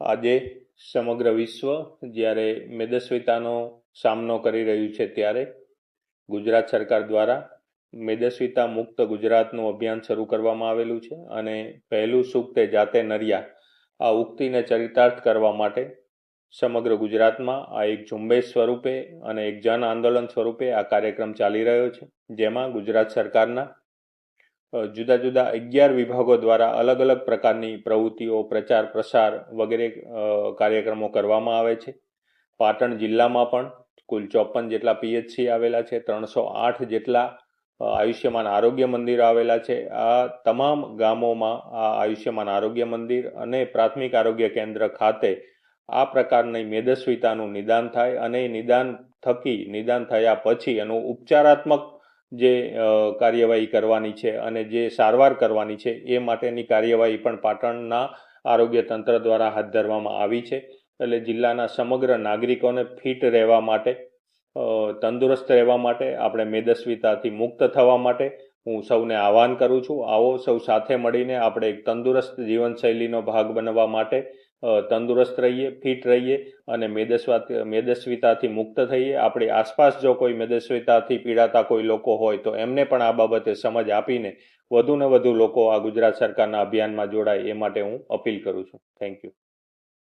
આજે સમગ્ર વિશ્વ જ્યારે મેદસ્વીતાનો સામનો કરી રહ્યું છે ત્યારે ગુજરાત સરકાર દ્વારા મેદસ્વીતા મુક્ત ગુજરાતનું અભિયાન શરૂ કરવામાં આવેલું છે અને પહેલું સૂક્તે જાતે નર્યા. આ ઉક્તિને ચરિતાર્થ કરવા માટે સમગ્ર ગુજરાતમાં આ એક ઝુંબેશ સ્વરૂપે અને એક જન આંદોલન સ્વરૂપે આ કાર્યક્રમ ચાલી રહ્યો છે, જેમાં ગુજરાત સરકારના જુદા જુદા અગિયાર વિભાગો દ્વારા અલગ અલગ પ્રકારની પ્રવૃત્તિઓ, પ્રચાર, પ્રસાર વગેરે કાર્યક્રમો કરવામાં આવે છે. પાટણ જિલ્લામાં પણ કુલ ચોપન જેટલા પીએચસી આવેલા છે, ત્રણસો આઠ જેટલા આયુષ્યમાન આરોગ્ય મંદિર આવેલા છે. આ તમામ ગામોમાં આ આયુષ્યમાન આરોગ્ય મંદિર અને પ્રાથમિક આરોગ્ય કેન્દ્ર ખાતે આ પ્રકારની મેદસ્વીતાનું નિદાન થાય અને એ નિદાન થકી નિદાન થયા પછી એનું ઉપચારાત્મક જે કાર્યવાહી કરવાની છે અને જે સારવાર કરવાની છે, એ માટેની કાર્યવાહી પણ પાટણના આરોગ્ય તંત્ર દ્વારા હાથ ધરવામાં આવી છે. એટલે જિલ્લાના સમગ્ર નાગરિકોને ફિટ રહેવા માટે તંદુરસ્ત રહેવા માટે, આપણે મેદસ્વીતાથી મુક્ત થવા માટે હું સૌને આહવાન કરું છું. આવો સૌ સાથે મળીને આપણે એક તંદુરસ્ત જીવનશૈલીનો ભાગ બનવા માટે તંદુરસ્ત રહીએ, ફિટ રહીએ અને મેદસ્વાત, મેદસ્વીતાથી મુક્ત થઈએ. આપણી આસપાસ જો કોઈ મેદસ્વીતાથી પીડાતા કોઈ લોકો હોય તો એમને પણ આ બાબતે સમજ આપીને વધુને વધુ લોકો આ ગુજરાત સરકારના અભિયાનમાં જોડાય એ માટે હું અપીલ કરું છું. Thank you